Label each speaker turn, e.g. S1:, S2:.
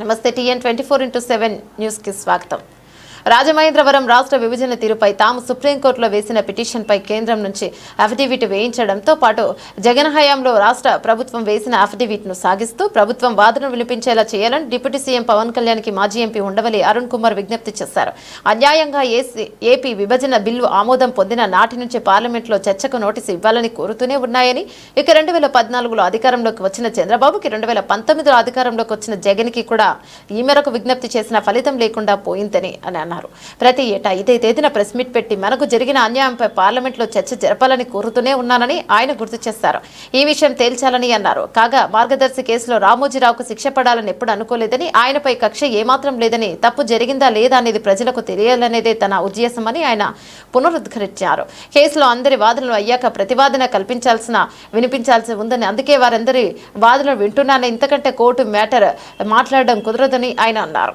S1: నమస్తే TN twenty four into seven న్యూస్కి స్వాగతం. రాజమహేంద్రవరం రాష్ట్ర విభజన తీరుపై తాము సుప్రీంకోర్టులో వేసిన పిటిషన్పై కేంద్రం నుంచి అఫిడవిట్ వేయించడంతో పాటు జగన్ హయాంలో రాష్ట్ర ప్రభుత్వం వేసిన అఫిడవిట్ను సాగిస్తూ ప్రభుత్వం వాదన వినిపించేలా చేయాలని డిప్యూటీ సీఎం పవన్ కళ్యాణ్కి మాజీ ఎంపీ ఉండవల్లి అరుణ్ కుమార్ విజ్ఞప్తి చేశారు. అన్యాయంగా ఏసీ ఏపీ విభజన బిల్లు ఆమోదం పొందిన నాటి నుంచి పార్లమెంట్లో చర్చకు నోటీసు ఇవ్వాలని కోరుతూనే ఉన్నాయని ఇక రెండు వేల పద్నాలుగులో అధికారంలోకి వచ్చిన చంద్రబాబుకి రెండు వేల పంతొమ్మిదిలో అధికారంలోకి వచ్చిన జగన్కి కూడా ఈ మేరకు విజ్ఞప్తి చేసిన ఫలితం లేకుండా పోయిందని అని అన్నారు. ప్రతి ఏటా ఇదే తేదీన ప్రెస్ మీట్ పెట్టి మనకు జరిగిన అన్యాయంపై పార్లమెంట్లో చర్చ జరపాలని కోరుతూనే ఉన్నానని ఆయన గుర్తు చేశారు. ఈ విషయం తేల్చాలని అన్నారు. కాగా మార్గదర్శి కేసులో రామోజీరావుకు శిక్ష పడాలని ఎప్పుడు అనుకోలేదని ఆయనపై కక్ష ఏమాత్రం లేదని తప్పు జరిగిందా లేదా అనేది ప్రజలకు తెలియాలనేదే తన ఉద్దేశమని ఆయన పునరుద్ధరించారు. కేసులో అందరి వాదనలు అయ్యాక ప్రతివాదన కల్పించాల్సిన వినిపించాల్సి ఉందని అందుకే వారందరి వాదనలు వింటున్నానే ఇంతకంటే కోర్టు మ్యాటర్ మాట్లాడడం కుదరదని ఆయన అన్నారు.